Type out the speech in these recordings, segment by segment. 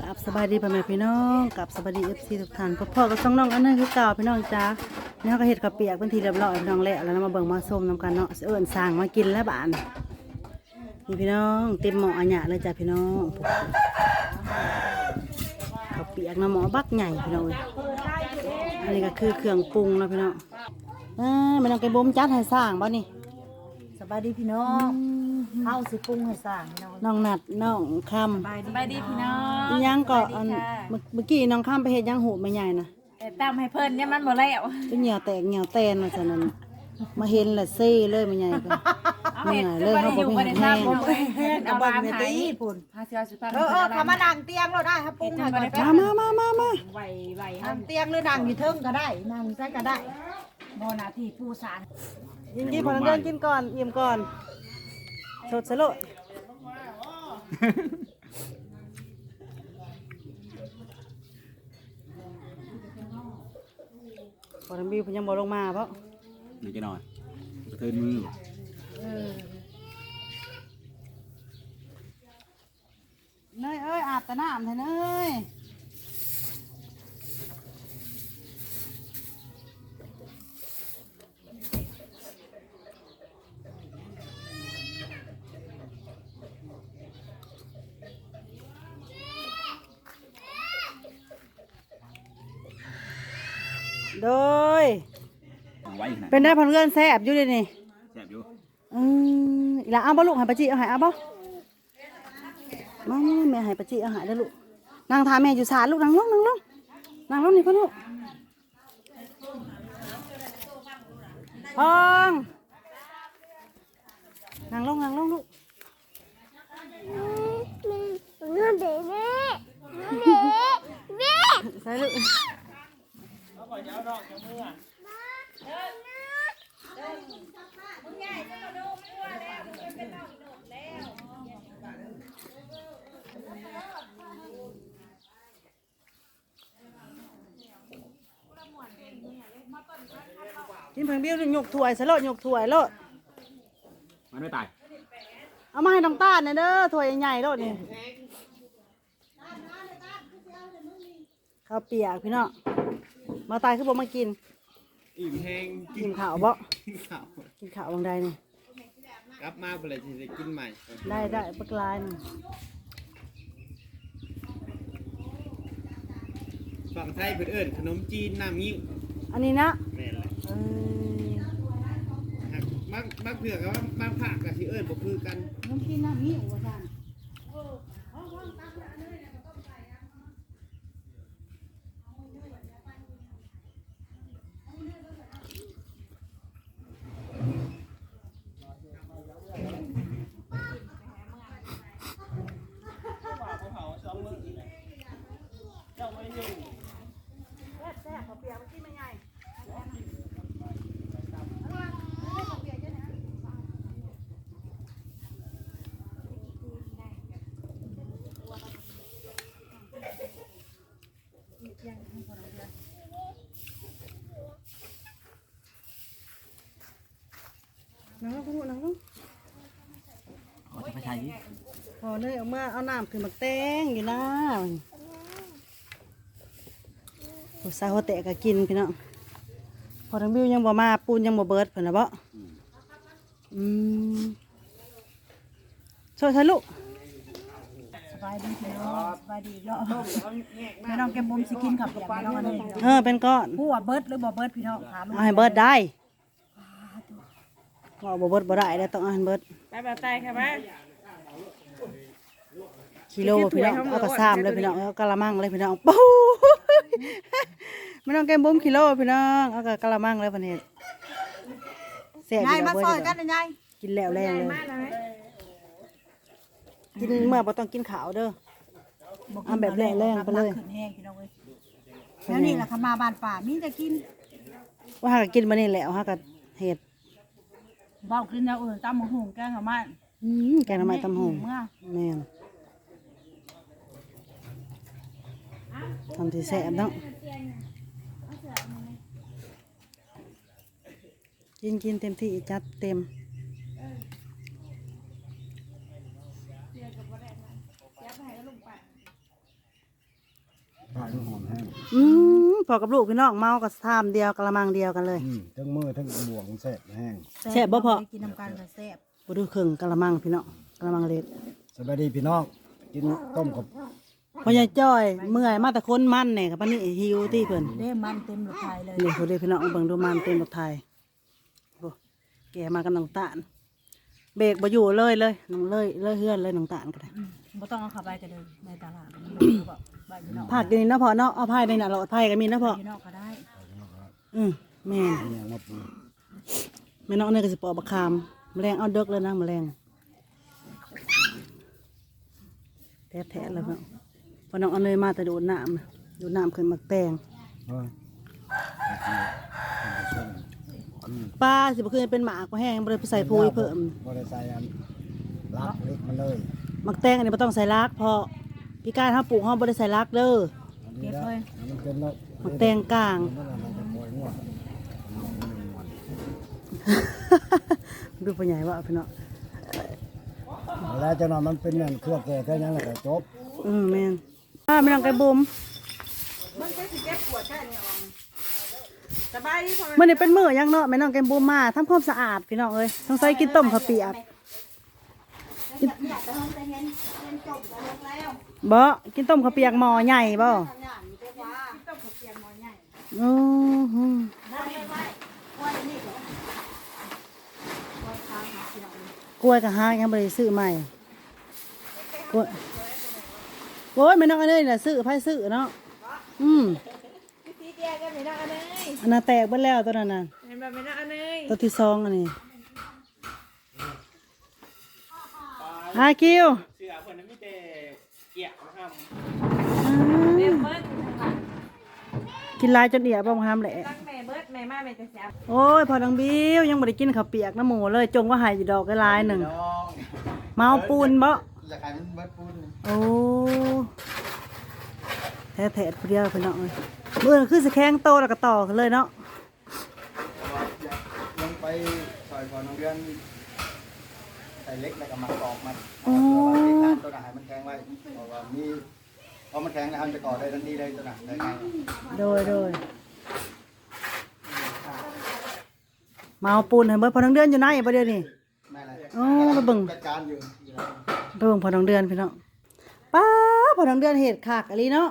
กับสบายดีพ่อแม่พี่น้องกับสบายดีเอฟซีทุกท่านพ่อพ่อกับสองน้องอันนั้นคือเก่าพี่น้องจ้าเนี่ยเขาก็เห็ดข้าเปียกเป็นทีเรียบร้อยพี่น้องแล้วแล้วมาเบิ่งมาส้มน้ำกันเนาะเอิญสั่งมากินแล้วบ้านนี่พี่น้องเต็มหม้ออันหยะเลยจ้าพี่น้องข้าวเปียกน้ำหม้อบักใหญ่พี่น้องอันนี้ก็คือเครื่องปรุงนะพี่น้องอ่าไม่ต้องไปบ่มจัดให้สร้างบ่นี่สบายดีพี่น้อง เข้าสิปรุงให้สร้างพี่น้องน้องนัดน้องคำ สบายดีสบายดีพี่น้องอีหยังก็สอับายนดีค่ะเมื่อเมื่อกี้น้องข้ามไปเฮ็ดหยังโหดมาใหญ่นะแต่ตามให้เพิ่นเนี่ยมันบ่แล้วเป็นเหนียวแตกเหนียวแตนมาฉะนั้นมาเห็นแหละเซ่เลยมาใหญ่ก็เอาเหนื่เห็อดยเลยคือบ่เขาได้บออกยู่ไม่บ่ได้แห้งทำเอาบ้านหายพุ่นพาเสื้อสิพาเออเออเขามานั่งเตียงเราได้ครับปรุงให้ก่อนมามามามามาไหวไหวนั่งเตียงหรือนั่งอยู่เทิงก็ได้นั่งใส่ก็ได้บ่หน้าที่ผู้สารยินดีพอนันเดินกินก่อนเยี่ยมก่อน สดสลดพอทันบิวเพิ่นยังบ่ลงมาเพราะหนึ่งจะนอนกระเทินมือเนยเอ้ยอาบแต่น้ำเถอะเนย โดย ไว้ขนาดเป็นได้พันเงื่อนแซ่บอยู่เลยนี่แซ่บอยู่อืมอีหละเอาบ่ลูกให้ปะจิเอาให้เอาบ่มาแม่ให้ปะจิเอาให้ได้อลูกนางทาแม่อยู่ศาลลูกนางลงนางลงนางลงนี่พ่อลูกพองนางลงนางลงลูก ใส่ลูก กินเพิ่งบิ้วหยกถ้วยใส่โลดหยกถ้วยโลดมันไม่ตาย เอามาให้น้องตาลหน่อยเด้อถ้วยใหญ่ๆโลดนี่ข้าวเปียกพี่น้อง มาตายคือบ่มากิน อิ่มแห้งกินข้าวบ่กินข้าวกินข้าวบางใดนี่กลับมาเมื่อไหรจะกินใหม่ ได้ได้ปักลายนี่ฝั่งไทยเพื่นเอิญขนมจีนน้ำงิ้วอันนี้นะแม่นแหละเออหักบางบางเผือกกับบางภาคกับที่เอิญบ่คือกัน น้ำกินน้ำหิวว่าซั่นแซ่บๆข้าวเปียกมัน นไม่ใหญ่นั่งลงคุณนั่งลงขอจะไปใช้พอเลยเอามาเอาน้ำขึ้นมาแตงอยู่นะ ผู้สาวหัวแตะก็กินพี่น้องพอทั้งบิวยังบ่มาปูนยังบ่เบิดเพิ่นน่ะบ่อืมช่วยใส่ลูกสบายดีพี่น้องสบายดีเนาะแม่น้องแก้มบุ้มสิกินขับเปียกแม่น้องอันนี้เออเป็นก้อนผู้ว่าเบิดหรือบ่เบิดพี่น้องถามเอาให้เบิดได้ว่าบ่เบิดบ่ได้แล้วต้องเอาให้เบิดไปแบบตายค่ะมากิโลพี่น้องเอากระซามเลยพี่น้องเอากะละมังเลยพี่น้องปู๊ ไม่ต้องแกมบุ้มกิโลพี่น้องเอากะกะละมังเลยพันเฮ็ดแซ่บยายพี่น้มาองเบิซอยดกันนะยายกินแล้วแรงเลยกินเมื่อบ่ต้องกินขาวเด้อ เอาแบบแรงๆไปเลย ขึ้นแห้งพี่น้องเอ้ยแล้วนี่ล่ะค่ะมาบ้านป่ามีแต่กินว่าหากกินมานี่แหล้วหากเห็ดเว้ากินแล้วเออตำบักหุ่งแกงหน่อไม้อืมแกงหน่อไม้ตำหงเมื่อแม่น ทำที่แซ่บเนาะกินกินเต็มที่จัดเต็มปากหอมแห้งอืมพอกับลูกพี่น้องเมากับทามเดียวกะละมังเดียวกันเลยอืมทั้งมือทั้งบวงแซ่บแห้งแซ่บบ่พอกินน้ำกันก็แซ่บบ่ดูเครื่องกะละมังพี่น้องกะละมังเล็กสบายดีพี่น้องกินต้มกับ พ่อใหญ่จ้อย เมื่อยมาแต่คนมันเนี่ยกับปานนี้หิวที่เพิ่นเด้มันเต็มรถไทยเลยนี่เขาเด้พี่น้องเบิ่งดูมันเต็มรถไทยโอ้แกมากับน้องตาลเบรกบ่อยู่เลยเลยน้องเลยเลยเฮือนเลยน้องตาลก็ได้บ่ต้องเอาเข้าไปกันเลยในตลาดมันอยู่แบบบ้านพี่น้องผักกินนี่เนาะพ่อเนาะเอาไผ่ในน่ะเราเอาไผ่ก็มีเนาะพ่อพี่น้องก็ได้อืมแม่นเนี่ยมาปูแม่น้องเนี่ยก็สิปอกบักคามแมลงเอาเด็กเลยนะแมลงแท้ๆแล้วเนาะ พอน้องเอาเนยมาแต่ดูดน้ำน่ะดูดน้ำขึ้นมักแตงเฮ้ยป้าสิบ่คือเป็นหมากบ่แห้งบ่ได้ไปใส่ปุ๋ยเพิ่มบริษัทอันรักเล็กมาเลยมักแตงอันนี้บ่ต้องใส่รากเพราะพี่การเฮาปลูกเฮาบ่ได้ใส่รากเด้ออันนี้นะมันเป็นแล้วมักแตงกลางมันอะไรจะปล่อยงวดดูพ่อใหญ่ว่าพี่น้องแล้วจะนอนมันเป็นเงินเครื่องแก่แค่นั้นแหละก็จบ อืมแม่น ป้าแม่น้องไก่บุมมื้อนี้เป็นมื้อยังเนาะแม่น้องไก่บุมมาทำความสะอาดพี่น้องเอ้ยต้องใส่กินต้มข้าวเปียกกินบ่กินต้มข้าวเปียกหม้อใหญ่บ่โอ้โหกล้วยกับหายังบ่ได้ซื้อใหม่กล้วย โอ้ยแม่น้องอันนี้น่ะซื้อไผซื้อเนาะอืมสีแดงก็ไม่น่าอันเนยอันนั้นแตกเบิดแล้วตัวนั้นน่ะเห็นแบบไม่น่าอันเนยตัวที่สองอันนี้ฮาคิวเสือเพิ่นน่ะมีแต่เกียกนะครับแม่เบิร์ดกินหลายจนเอียบ่มห้ามแหละตั้งแม่เบิร์ดแม่มาแม่จะแซ่บโอ้ยพอดังบิวยังบ่ได้กินข้าวเปียกน้ำหมูเลยจงว่าใหายอยู่ดอกหลายๆหนึ่งเมาปูนบ่ อยากให้มันเบิดปุ้นโอ้แท้แท้ผู้เดียวพี่น้องเอ้ยมื้อนั้นคือสิแข้งโตแล้วก็ต่อกันเลยเนาะยังไปซอยพอน้องเดือนใส่เล็กแล้วก็มาตอกมันโอ้ตัวหนาให้มันแข็งไว้เพราะว่ามีพอมันแข็งแล้วมันจะก่อได้ทันทีเลยตัวหนาได้ไงโดยโดยเมาปูนให้เบิดพอดังเดือนอยู่ไหนบ่เดี๋ยวนี้แม่อะไรโอ้ไปเบิ่ง จัดการอยู่อยู่แล้ว ไปเบิ่งพอดังเดือนพี่น้องป้าพอดังเดือนเห็ดขากอะลีเนาะ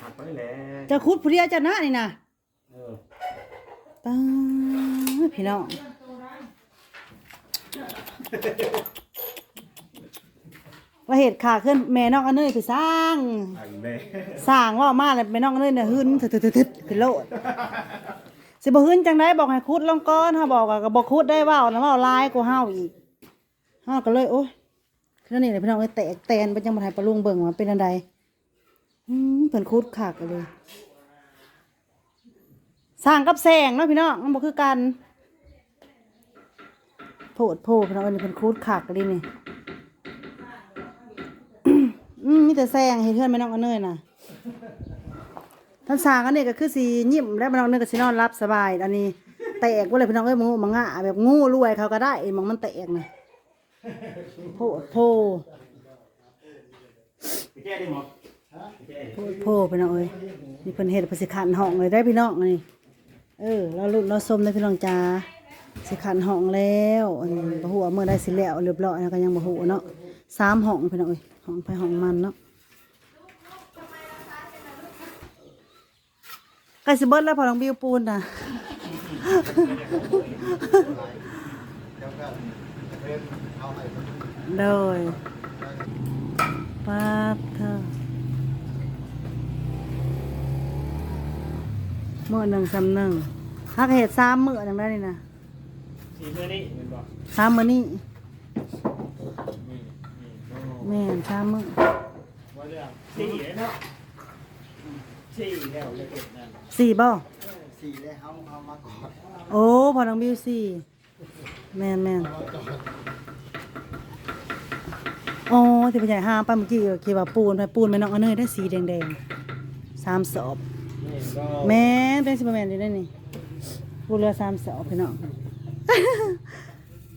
หักไปแล้วจะคุดผู้เดียวจะนะนี่นะตาพี่น้องว่าเหตุขาขึ้นแม่น้องอันเนยไปสร้างสร้างว่ามาแล้วแม่น้องอันเนยเนี่ยหึนทึดๆๆๆขึ้นโลดสิบ่หึนจังไดบอกให้คุดลงก้อนเฮาบอกว่าก็บ่คุดได้เว้านะเว้าหลายกว่าเฮาอีก เฮาก็เลยโอ๊ยคือนี่แหละพี่น้องเอ้ยแตกแตนไปจังบ่ให้ปลาลุงเบิ่งว่าเป็นอันใดอืมเพิ่นคุดคักเลยสร้างกับแสงเนาะพี่น้องมันบ่คือกันโพดโพดพี่น้องอันนี้เป็นคูดขากเลยนี่อืมมีแต่แสงเห็นเพื่อนแม่น้องอันเนยน่ะท่านสร้างอันนี้ก็คือสียิ้มและแม่น้องอันเนยก็สินอนรับสบายอันนี้แตกว่าเลยพี่น้องเอ้ยงูมังงะแบบงูรวยเขาก็ได้มองมันแตกน่ะ โพดโพแก้ได้หมดโพดโพพี่น้องเอ้ยนี่เพิ่นเฮ็ดเพิ่นสิขันห้องเลยได้พี่น้องนี่เออเราลุ้นเราส้มได้พี่น้องจ้าสิขันห้องแล้วอันนี้บ่ฮู้ว่าเมื่อได้สิแล้วเรียบร้อยแล้วก็ยังบ่ฮู้เนาะสามห้องพี่น้องเอ้ยห้องไปห้องมันเนาะใกล้สิเบิดแล้วพอน้องบิวปูนน่ะ เดี๋ยวก็เดินเอาให้มันโดยปาดเถอะมื้อหนึ่งสำหนึ่งฮักเห็ดสามมื้อจังได้นี่นะสีเพื่อนี่เป็นบอกสามมื้อนี้นี่นี่โอ้โหแม่นสามมื้อว่าเรื่องสี่เลยเนาะสี่แล้วเลยเก็บนั่นสี่บ่สี่เลยเอาเอามาก่อนโอ้พอน้องบิวสี่แม่นแม่น อ๋อที่พ่อใหญ่ห้ามไปเมื่อกี้ก็คิดว่าปูนไปปูนแม่น้องอันเนยได้สีแดงๆสามสอบนี่ก็แม่นเป็นสิบแม่นอยู่ได้นี่ปูนเรือสามสอบพี่น้อง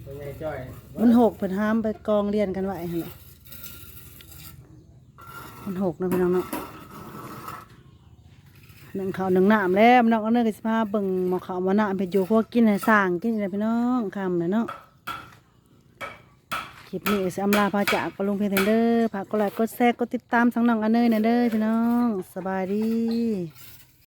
เป็นไงจ้อยมันหกเพิ่นห้ามไปกองเรียนกันไว้หั่นแหละมันหกนะพี่น้องเนาะหนึ่งข้าวหนึ่งน้ำแล้วน้องเอาเนื้อกับสิพาเบิ่งหมอข้าวหมาน้ำไปอยู่พวกกินให้สร้างกินอะไรพี่น้องคำเลยเนาะค ลิปนี้สิอำลาพาจากก็ลงเพลงเด้อฝากก็ไลค์กดแชร์กดติดตามสังน้องอันเนยเด้อพี่น้อง สบายดี